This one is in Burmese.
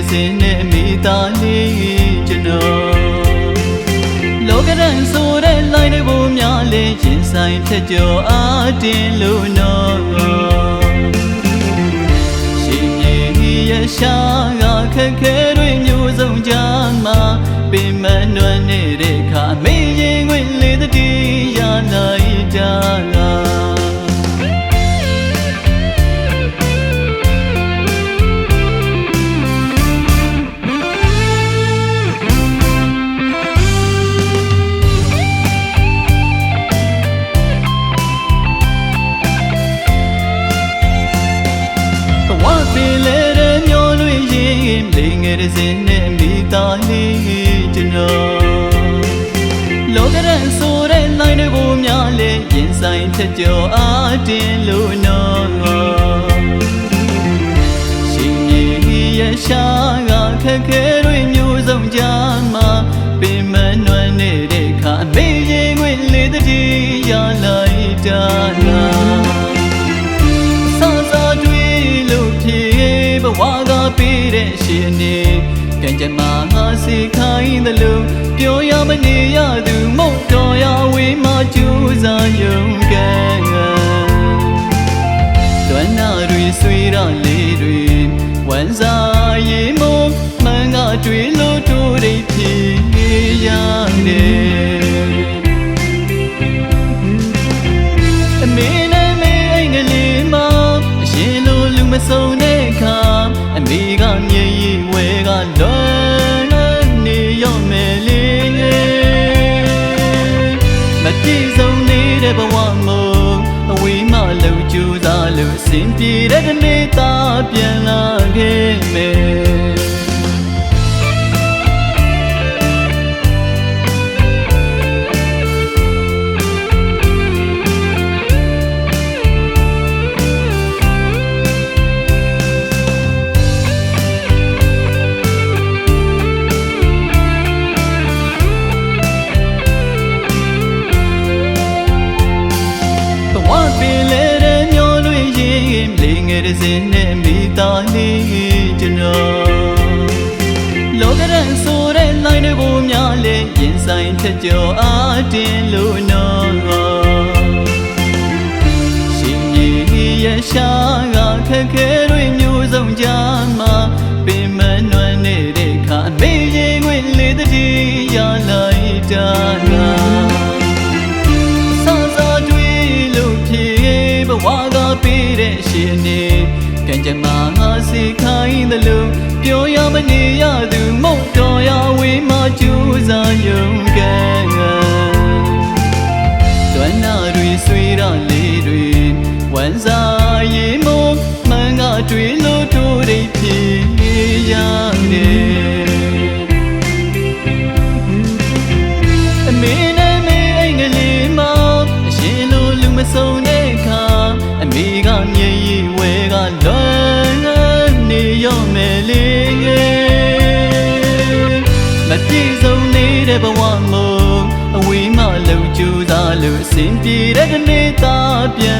သားလေးကျွန်တော်လောကရန်ဆိုတဲ့လိုက်တဲ့ဘုံများလဲရင်ဆိုင်ထက်ကျော်အားတင်လို့နော်ရှင်ကြီးရဲ့ရှာကခက်ခဲတွေမျိုးစုံကြမှာပင်မနွမ်းနေတဲ့ခါမေးရင်ခွင့်လေးတတိရလို လေငယ်တဲ့စင်နဲ့မိသားလေးကျွန်တော်လောကရန်ဆိုတဲ့လိုက်တဲ့ဘုံများလေရင်ဆိုင်ထက်ကျော်အားတင်လို့နော်ရှင်ကြီးရဲ့ရှာကခက်ခဲတွေမျိုးစုံကြမှာပင်မနွမ်းနေတဲ့ခါမေးရင်ခွင့်လေးတတိရလိုက်တာလား ပေးတဲ့ရှင်နေကံကြမ္မာငါစီခိုင်းတယ်လို့ပြောရမနေရသူမဟုတ်တော်ရဝေးမှကြိုးစားယုံကံလွမ်းနာတွေဆွေးရလေးတွေဝန်စားရေမုံမန်ကတွေ့လို့တို့ရိပ်ဖြစ်ရတယ် မတိဆုံးနေတဲ့ဘဝမို့အဝေးမှလှူကြူစားလို့အစဉ်ပြေတဲ့ဒီနေ့သာပြန်လာခဲ့မယ် တဲ့စင်နဲ့မိသားလေးကျွန်တော်လောကရန်ဆိုတဲ့လိုက်တဲ့ဘုံများလေရင်ဆိုင်ထက်ကျော်အားတင်လို့နော်ရှင်ကြီးရဲ့ရှာကခက်ခဲတွေမျိုးစုံကြမှာပင်မ ပေးတဲ့ရှင်နေကံကြမ္မာငါစီခိုင်းတယ်လို့ပြောရမနေရသူမဟုတ်တော်ရဝေးမှကြိုးစားယုံကံလွမ်းနာတွေဆွေးရလေးတွေဝန်စားရေမုံမန်ကတွေ့လို့တို့ရိပ်ဖြစ်ရတ ရောမယ်လေမပြေဆုံးနေတဲ့ဘဝမို့အဝေးမှလှူကြူစားလို့အစဉ်ပြေတဲ့ဒီနေ့သာပြန်လာခဲ့မယ်